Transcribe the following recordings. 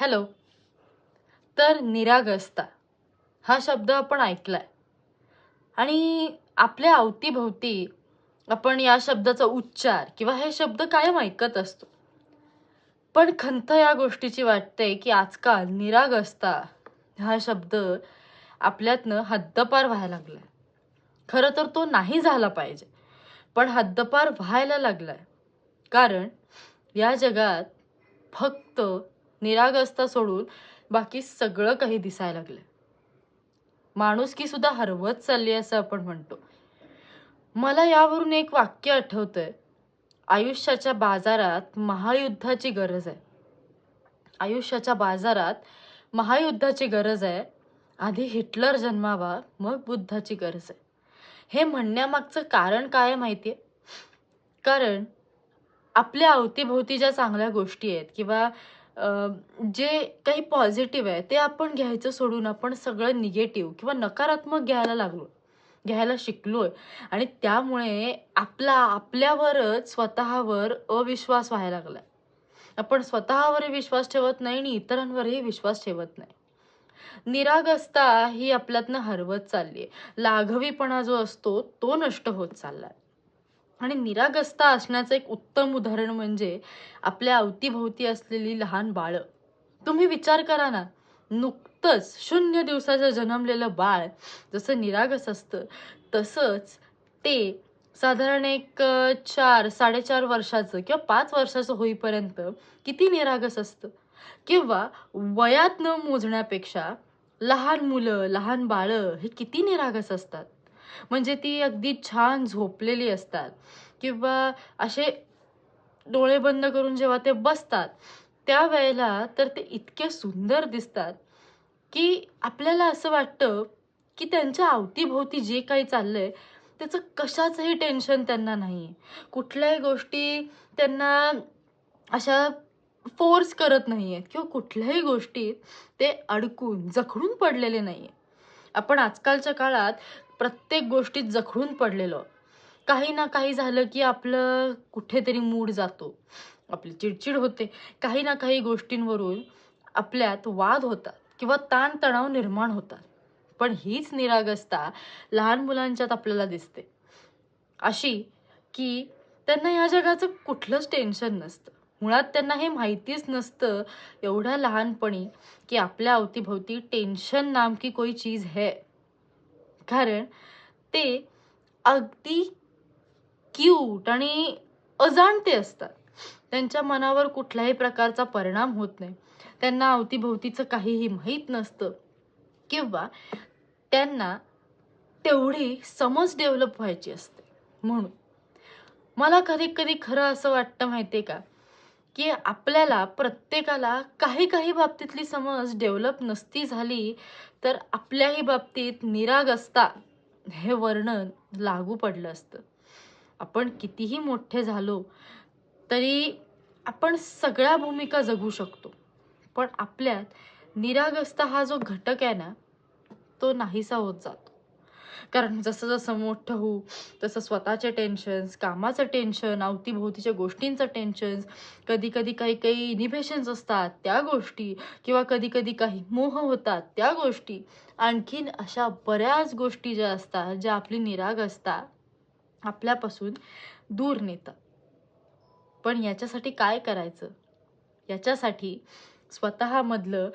Hello. तर निरागसता हा शब्द आपण ऐकलाय. आणि आपल्या अवतीभोवती आपण या शब्दाचा उच्चार किंवा हे शब्द कायम ऐकत असतो. पण खंत या गोष्टीची वाटते की आजकाल निरागसता हा शब्द आपल्यातनं हद्दपार व्हायला लागलाय. खरं तर तो नाही झाला पाहिजे पण हद्दपार व्हायला लागलाय. कारण या जगात फक्त निरागसता सोडून बाकी सगळं काही दिसायला लागलंय. माणुसकी सुद्धा हरवत चालली असं आपण म्हणतो. मला यावरून एक वाक्य आठवतंय. आयुष्याच्या बाजारात महायुद्धाची गरज आहे. आयुष्याच्या बाजारात महायुद्धाची गरज आहे. आधी हिटलर जन्मावा मग बुद्धाची गरज आहे. हे म्हणण्यामागचं कारण काय आहे माहितीये? कारण आपल्या अवतीभोवती ज्या चांगल्या गोष्टी आहेत किंवा जे काही पॉझिटिव्ह आहे ते आपण घ्यायचं सोडून आपण सगळं निगेटिव्ह किंवा नकारात्मक घ्यायला लागलो घ्यायला शिकलोय. आणि त्यामुळे आपला आपल्यावरच स्वतःवर अविश्वास व्हायला लागलाय. आपण स्वतःवरही विश्वास ठेवत नाही आणि इतरांवरही विश्वास ठेवत नाही. निरागसता ही आपल्यातनं हरवत चालली आहे लाघवीपणा जो असतो तो नष्ट होत चाललाय. आणि निरागसता असण्याचं एक उत्तम उदाहरण म्हणजे आपल्या अवतीभोवती असलेली लहान बाळं. तुम्ही विचार करा ना नुकतंच शून्य दिवसाचं जन्मलेलं बाळ जसं निरागस असतं तसंच ते साधारण एक चार साडेचार वर्षाचं किंवा पाच वर्षाचं होईपर्यंत किती निरागस असतं? किंवा वयात न मोजण्यापेक्षा लहान मुलं लहान बाळं हे किती निरागस असतात? म्हणजे ती अगदी छान झोपलेली असतात. किंवा असे डोळे बंद करून जेव्हा ते बसतात त्यावेळेला तर ते इतके सुंदर दिसतात की आपल्याला असं वाटतं की त्यांच्या अवतीभोवती जे काही चाललंय त्याचं कशाचंही टेन्शन त्यांना नाही. आहे कुठल्याही गोष्टी त्यांना अशा फोर्स करत नाही आहेत किंवा कुठल्याही गोष्टीत ते अडकून जखडून पडलेले नाही आपण आजकालच्या काळात प्रत्येक गोष्टीत जखडून पडलेलो. काही ना काही झालं की आपलं कुठेतरी मूड जातो. आपली चिडचिड होते. काही ना काही गोष्टींवरून आपल्यात वाद होतात किंवा ताणतणाव निर्माण होतात. पण हीच निरागसता लहान मुलांच्यात आपल्याला दिसते. अशी की त्यांना या जगाचं कुठलंच टेन्शन नसतं. मुळात त्यांना हे माहितीच नसतं एवढ्या लहानपणी की आपल्या अवतीभोवती टेन्शन नाम की कोई चीज है. कारण ते अगदी क्यूट आणि अजाणते असतात. त्यांच्या मनावर कुठल्याही प्रकारचा परिणाम होत नाही. त्यांना अवतीभोवतीचं काहीही माहीत नसतं. किंवा त्यांना तेवढी समज डेव्हलप व्हायची असते. म्हणून मला कधी कधी खरं असं वाटतं माहिती आहे का? की आपल्याला प्रत्येकाला काही काही बाबतीतली समज डेव्हलप नसती झाली तर आपल्याही बाबतीत निरागसता हे वर्णन लागू पडलं असतं. आपण कितीही मोठे झालो तरी आपण सगळ्या भूमिका जगू शकतो. पण आपल्यात निरागसता हा जो घटक आहे ना तो नाहीसा होत जातो. कारण जसं जसं मोठं होऊ तसं स्वतःचे टेन्शन्स कामाचं टेन्शन अवतीभोवतीच्या गोष्टींचं टेन्शन्स कधी कधी काही काही इनिबेशन्स असतात त्या गोष्टी किंवा कधी कधी काही मोह होतात त्या गोष्टी. आणखीन अशा बऱ्याच गोष्टी ज्या असतात ज्या आपली निराग असतात आपल्यापासून दूर नेतात पण याच्यासाठी काय करायचं? याच्यासाठी स्वतःमधलं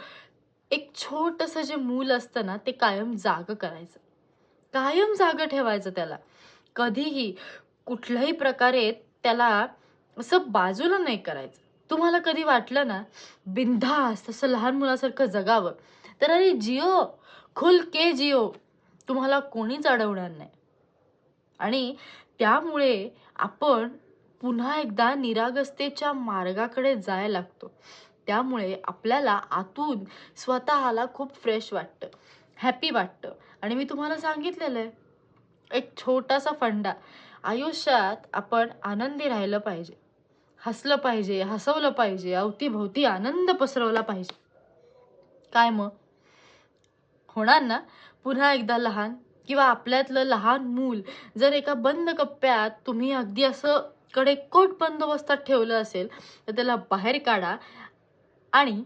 एक छोटंसं जे मूल असतं ना ते कायम जाग करायचं. कायम जाग ठेवायचं त्याला. कधीही कुठल्याही प्रकारे त्याला असं बाजूला नाही करायचं. तुम्हाला कधी वाटलं ना बिंधास तसं लहान मुलासारखं जगावं? तर अरे जिओ खुल के जिओ. तुम्हाला कोणीच अडवणार नाही. आणि त्यामुळे आपण पुन्हा एकदा निरागसतेच्या मार्गाकडे जायला लागतो. त्यामुळे आपल्याला आतून स्वतःला खूप फ्रेश वाटतं. हॅपी वाटतं. आणि मी तुम्हाला सांगितलेलं आहे एक छोटासा फंडा. आयुष्यात आपण आनंदी राहिलं पाहिजे. हसलं पाहिजे हसवलं पाहिजे अवतीभोवती आनंद पसरवला पाहिजे. काय मग? होणार ना? पुन्हा एकदा लहान किंवा आपल्यातलं लहान मूल जर एका बंद कप्प्यात तुम्ही अगदी असं कडेकोट बंदोबस्तात ठेवलं असेल तर त्याला बाहेर काढा आणि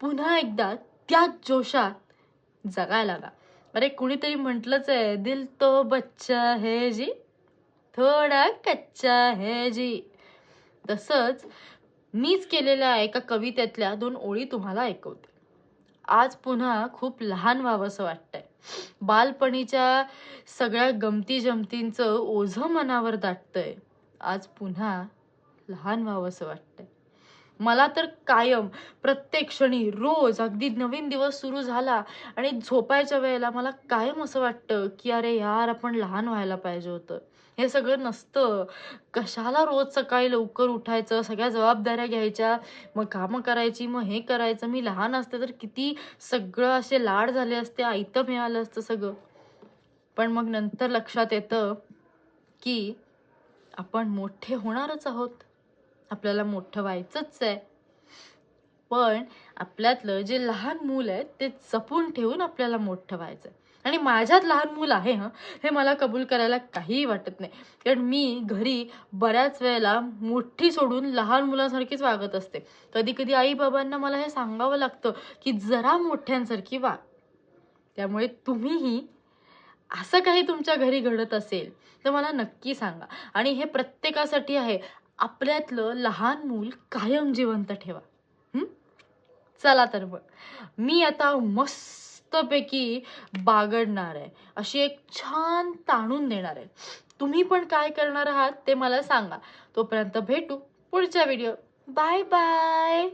पुन्हा एकदा त्याच जोशात जगायला लागा. अरे कुणीतरी म्हटलंच आहे दिल तो बच्चा है जी थोडा कच्चा है जी. तसंच मीच केलेल्या एका कवितेतल्या दोन ओळी तुम्हाला ऐकवते. आज पुन्हा खूप लहान व्हावंसं वाटतंय. बालपणीच्या सगळ्या गमती जमतींचं ओझं मनावर दाटतंय. आज पुन्हा लहान व्हावंसं वाटतंय. मला तर कायम प्रत्येक क्षणी रोज अगदी नवीन दिवस सुरू झाला आणि झोपायच्या वेळेला मला कायम असं वाटतं की अरे यार आपण लहान व्हायला पाहिजे होतं. हे सगळं नसतं. कशाला रोज सकाळी लवकर उठायचं सगळ्या जबाबदाऱ्या घ्यायच्या मग कामं करायची मग हे करायचं. मी लहान असते तर किती सगळं असे लाड झाले असते आयतं मिळालं असतं सगळं. पण मग नंतर लक्षात येतं की आपण मोठे होणारच आहोत. आपल्याला मोठं व्हायचंच आहे. पण आपल्यातलं जे लहान मूल आहे ते जपून ठेवून आपल्याला मोठं व्हायचं आहे आणि माझ्यात लहान मूल आहे हं हे मला कबूल करायला काहीही वाटत नाही. कारण मी घरी बऱ्याच वेळेला मोठी सोडून लहान मुलांसारखीच वागत असते. कधी कधी आई बाबांना मला हे सांगावं लागतं की जरा मोठ्यांसारखी वाग त्यामुळे तुम्हीही असं काही तुमच्या घरी घडत असेल तर मला नक्की सांगा. आणि हे प्रत्येकासाठी आहे. आपल्यातलं लहान मूल कायम जिवंत ठेवा. चला तर मग. मी आता मस्तपैकी बागडणार आहे. अशी एक छान ताणून देणार आहे. तुम्ही पण काय करणार आहात ते मला सांगा. तोपर्यंत भेटू पुढच्या व्हिडिओ बाय बाय